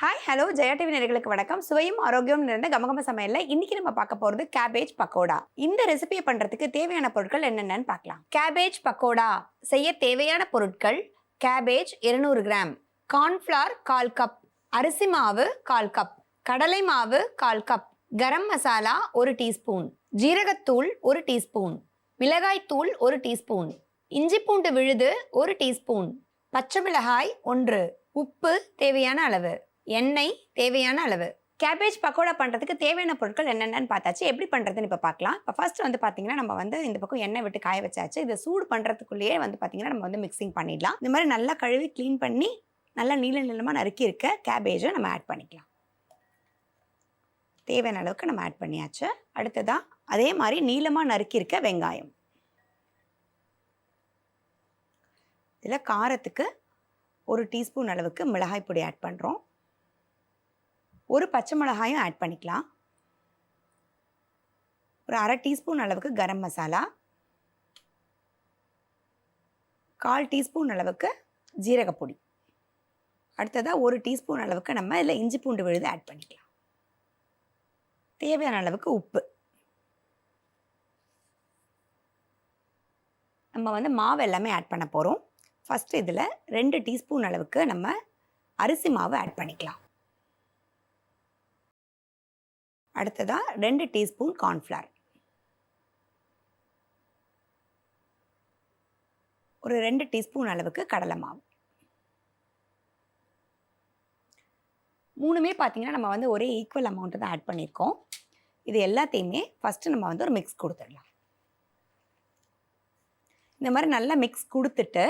Hi hello Jaya TV நேர்களுக்கு வணக்கம். சுவையும் ஆரோக்கியம் நிறைந்த கமகம சமையலில் இன்னைக்கு நம்ம பார்க்க போறது கேபேஜ் பக்கோடா இந்த ரெசிபியை பண்றதுக்கு தேவையான பொருட்கள் என்னென்னன்னு பார்க்கலாம். கேபேஜ் பக்கோடா செய்ய தேவையான பொருட்கள் கேபேஜ் 200 கிராம். கார்ன்ஃப்ளவர் கால் கப் அரிசி மாவு கால் கப் கடலை மாவு கால் கப் கரம் மசாலா ஒரு டீஸ்பூன். ஜீரகத்தூள் ஒரு டீஸ்பூன். மிளகாய்த்தூள் ஒரு டீஸ்பூன். இஞ்சி பூண்டு விழுது ஒரு டீஸ்பூன். பச்சை மிளகாய் ஒன்று. உப்பு தேவையான அளவு. எண்ணெய் தேவையான அளவு. கேபேஜ் பக்கோடா பண்ணுறதுக்கு தேவையான பொருட்கள் என்னென்னு பார்த்தாச்சு. எப்படி பண்ணுறதுன்னு இப்போ பார்க்கலாம். இப்போ ஃபர்ஸ்ட் வந்து பார்த்தீங்கன்னா நம்ம வந்து இந்த பக்கம் எண்ணெய் விட்டு காய வச்சாச்சு. இதை சூடு பண்ணுறதுக்குள்ளேயே வந்து பார்த்தீங்கன்னா நம்ம வந்து மிக்சிங் பண்ணிடலாம். இந்த மாதிரி நல்லா கழுவி க்ளீன் பண்ணி நல்லா நீள நீளமாக நறுக்கி இருக்க கேபேஜை நம்ம ஆட் பண்ணிக்கலாம். தேவையான அளவுக்கு நம்ம ஆட் பண்ணியாச்சு. அடுத்ததாக அதே மாதிரி நீளமாக நறுக்கி இருக்க வெங்காயம். இதில் காரத்துக்கு ஒரு டீஸ்பூன் அளவுக்கு மிளகாய் பொடி ஆட் பண்ணுறோம் ஒரு பச்சை மிளகாயும் ஆட் பண்ணிக்கலாம். ஒரு அரை டீஸ்பூன் அளவுக்கு கரம் மசாலா. கால் டீஸ்பூன் அளவுக்கு ஜீரகப்பொடி அடுத்ததாக ஒரு டீஸ்பூன் அளவுக்கு நம்ம இதில் இஞ்சி பூண்டு விழுது ஆட் பண்ணிக்கலாம். தேவையான அளவுக்கு உப்பு. நம்ம வந்து மாவு எல்லாமே ஆட் பண்ண போகிறோம் ஃபஸ்ட்டு இதில் ரெண்டு டீஸ்பூன் அளவுக்கு நம்ம அரிசி மாவு ஆட் பண்ணிக்கலாம். அடுத்ததாக ரெண்டு டீஸ்பூன் கார்ன்ஃப்ளவர் ஒரு ரெண்டு டீஸ்பூன் அளவுக்கு கடலை மாவு. மூணுமே பார்த்தீங்கன்னா நம்ம வந்து ஒரே ஈக்குவல் அமௌண்ட்டு தான் ஆட் பண்ணியிருக்கோம் இது எல்லாத்தையுமே ஃபஸ்ட்டு நம்ம வந்து ஒரு மிக்ஸ் கொடுத்துடலாம். இந்த மாதிரி நல்லா மிக்ஸ் கொடுத்துட்டு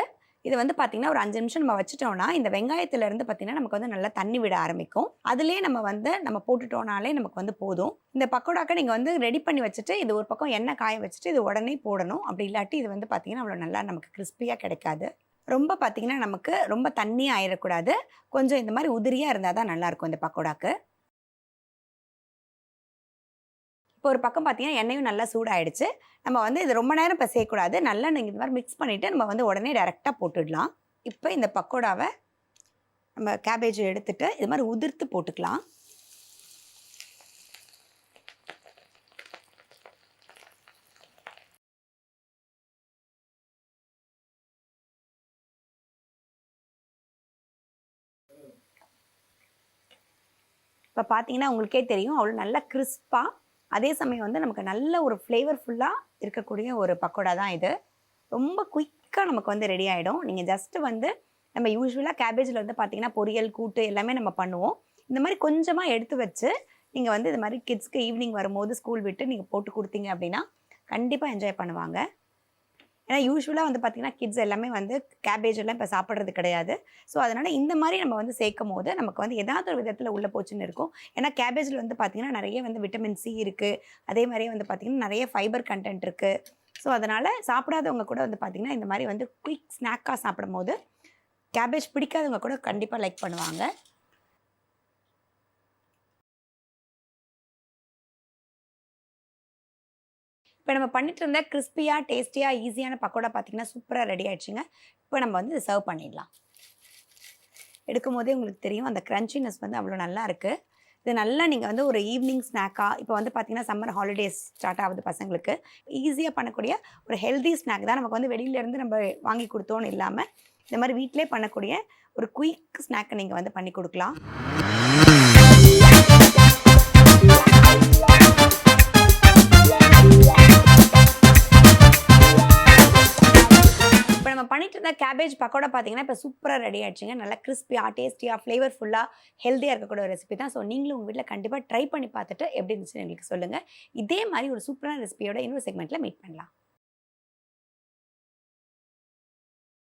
இது வந்து பார்த்திங்கன்னா ஒரு அஞ்சு நிமிஷம் நம்ம வச்சுட்டோம்னா இந்த வெங்காயத்துலேருந்து பார்த்திங்கன்னா நமக்கு வந்து நல்லா தண்ணி விட ஆரம்பிக்கும். அதுலேயே நம்ம வந்து நம்ம போட்டுட்டோம்னாலே நமக்கு வந்து போதும். இந்த பக்கோடாக்க நீங்கள் வந்து ரெடி பண்ணி வச்சுட்டு இது ஒரு பக்கம் எண்ணெய் காய வச்சுட்டு இது உடனே போடணும். அப்படி இல்லாட்டி இது வந்து பார்த்திங்கன்னா அவ்வளோ நல்லா நமக்கு கிறிஸ்பியாக கிடைக்காது. ரொம்ப பார்த்திங்கன்னா நமக்கு ரொம்ப தண்ணியாக ஆயிடக்கூடாது கொஞ்சம் இந்த மாதிரி உதிரியாக இருந்தால் தான் நல்லாயிருக்கும் இந்த பக்கோடாக்கு. இப்போ ஒரு பக்கம் பார்த்தீங்கன்னா எண்ணெயும் நல்லா சூடாயிடுச்சு. நம்ம வந்து இது ரொம்ப நேரம் இப்போ செய்யக்கூடாது. நல்லா நீங்கள் இந்த மாதிரி மிக்ஸ் பண்ணிவிட்டு நம்ம வந்து உடனே டேரெக்டாக போட்டுடலாம். இப்போ இந்த பக்கோடாவை நம்ம கேபேஜ் எடுத்துட்டு இது மாதிரி உதிர்த்து போட்டுக்கலாம். இப்போ பார்த்தீங்கன்னா உங்களுக்கே தெரியும். அவ்வளோ நல்லா கிறிஸ்பாக அதே சமயம் வந்து நமக்கு நல்ல ஒரு ஃப்ளேவர்ஃபுல்லாக இருக்கக்கூடிய ஒரு பக்கோடா தான் இது. ரொம்ப குயிக்காக நமக்கு வந்து ரெடி ஆகிடும் நீங்கள் ஜஸ்ட்டு வந்து நம்ம யூஸ்வலாக கேபேஜில் வந்து பார்த்தீங்கன்னா பொரியல் கூட்டு எல்லாமே நம்ம பண்ணுவோம். இந்த மாதிரி கொஞ்சமாக எடுத்து வச்சு நீங்கள் வந்து இது மாதிரி கிட்ஸ்க்கு ஈவினிங் வரும்போது ஸ்கூல் விட்டு நீங்கள் போட்டு கொடுத்தீங்க அப்படின்னா கண்டிப்பாக என்ஜாய் பண்ணுவாங்க. ஏன்னா யூஸ்வலாக வந்து பார்த்திங்கன்னா கிட்ஸ் எல்லாமே வந்து கேபேஜ் எல்லாம் இப்போ சாப்பிட்றது கிடையாது. ஸோ அதனால் இந்த மாதிரி நம்ம வந்து சேர்க்கும் போது நமக்கு வந்து ஏதாவது ஒரு விதத்தில் உள்ளே போச்சுன்னு இருக்கும். ஏன்னா கேபேஜில் வந்து பார்த்திங்கன்னா நிறைய வந்து விட்டமின் சி இருக்குது அதே மாதிரியே வந்து பார்த்திங்கன்னா நிறைய ஃபைபர் கண்டென்ட் இருக்குது ஸோ அதனால் சாப்பிடாதவங்க கூட வந்து பார்த்திங்கன்னா இந்த மாதிரி வந்து குயிக் ஸ்நாக்காக சாப்பிடும் போது கேபேஜ் பிடிக்காதவங்க கூட கண்டிப்பாக லைக் பண்ணுவாங்க. இப்போ நம்ம பண்ணிட்டு இருந்த கிறிஸ்பியாக டேஸ்டியாக ஈஸியான பக்கோடா பார்த்தீங்கன்னா சூப்பராக ரெடி ஆயிடுச்சுங்க. இப்போ நம்ம வந்து சர்வ் பண்ணிடலாம். எடுக்கும் போதே உங்களுக்கு தெரியும் அந்த க்ரன்ச்சினஸ் வந்து அவ்வளோ நல்லா இருக்குது இது நல்லா நீங்கள் வந்து ஒரு ஈவினிங் ஸ்நாக்காக இப்போ வந்து பார்த்தீங்கன்னா சம்மர் ஹாலிடேஸ் ஸ்டார்ட் ஆகுது பசங்களுக்கு. ஈஸியாக பண்ணக்கூடிய ஒரு ஹெல்தி ஸ்நாக் தான் நமக்கு வந்து வெளியிலேருந்து நம்ம வாங்கி கொடுத்தோன்னு இல்லாமல் இந்த மாதிரி வீட்டிலே பண்ணக்கூடிய ஒரு குயிக் ஸ்நாக்கை நீங்கள் வந்து பண்ணி கொடுக்கலாம். நம்ம பண்ணிட்டு இருந்த கேபேஜ் பக்கோடா பார்த்தீங்கன்னா இப்போ சூப்பராக ரெடி ஆயிடுச்சுங்க. நல்லா கிறிஸ்பியாக டேஸ்டியாக ஃப்ளேவர்ஃபுல்லாக ஹெல்த்தியாக இருக்கக்கூடிய ஒரு ரெசிபி தான். ஸோ நீங்களும் உங்கள் வீட்டில் கண்டிப்பாக ட்ரை பண்ணி பார்த்துட்டு எப்படி இருந்துச்சுன்னு எங்களுக்கு சொல்லுங்கள் இதே மாதிரி ஒரு சூப்பரான ரெசிபியோட இன்னொரு செக்மெண்ட்டில் மீட் பண்ணலாம்.